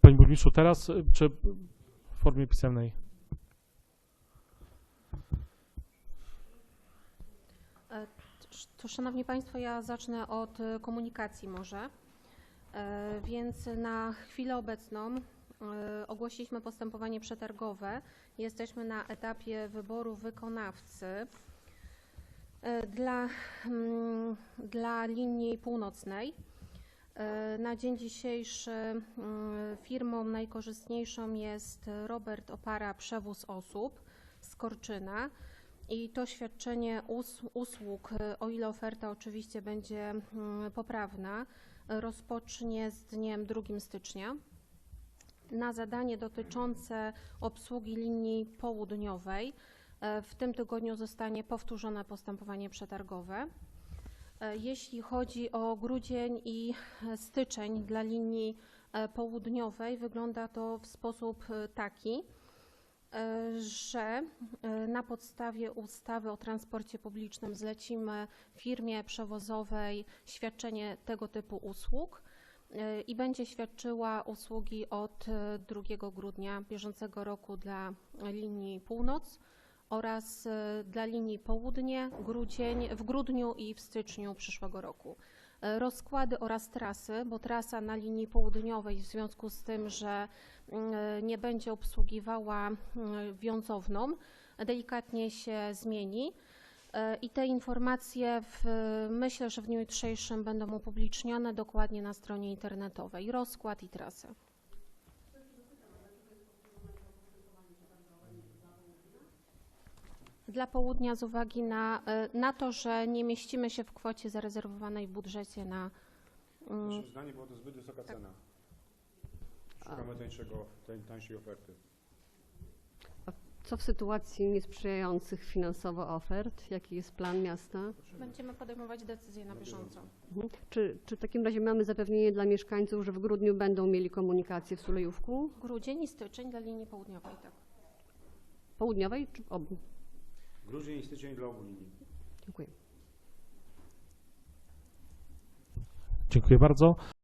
Panie Burmistrzu, teraz y, czy w formie pisemnej? To Szanowni Państwo, ja zacznę od e, komunikacji może. E, Więc na chwilę obecną e, ogłosiliśmy postępowanie przetargowe. Jesteśmy na etapie wyboru wykonawcy e, dla, mm, dla linii północnej. E, Na dzień dzisiejszy mm, firmą najkorzystniejszą jest Robert Opara Przewóz Osób z Korczyna. I to świadczenie us- usług, e, o ile oferta oczywiście będzie mm, poprawna, rozpocznie z dniem 2 stycznia. Na zadanie dotyczące obsługi linii południowej e, w tym tygodniu zostanie powtórzone postępowanie przetargowe. E, Jeśli chodzi o grudzień i e, styczeń dla linii e, południowej, wygląda to w sposób taki, że na podstawie ustawy o transporcie publicznym zlecimy firmie przewozowej świadczenie tego typu usług i będzie świadczyła usługi od e, 2 grudnia bieżącego roku dla linii północ oraz e, dla linii południe, grudzień, w grudniu i w styczniu przyszłego roku. E, Rozkłady oraz trasy, bo trasa na linii południowej w związku z tym, że mm, nie będzie obsługiwała wiązowną, delikatnie się zmieni. I te informacje w, myślę, że w dniu jutrzejszym będą upublicznione dokładnie na stronie internetowej. Rozkład i trasę. Dla południa z uwagi na, e, na to, że nie mieścimy się w kwocie zarezerwowanej w budżecie na mm, Naszym zdaniem była to zbyt wysoka cena. Szukamy tańszego, tań, tańszej oferty. Co w sytuacji niesprzyjających finansowo ofert? Jaki jest plan miasta? Będziemy podejmować decyzje na bieżąco. Mhm. Czy, czy w takim razie mamy zapewnienie dla mieszkańców, że w grudniu będą mieli komunikację w Sulejówku? Grudzień i styczeń dla linii południowej, tak. Południowej czy obu? Grudzień i styczeń dla obu linii. Dziękuję. Dziękuję bardzo.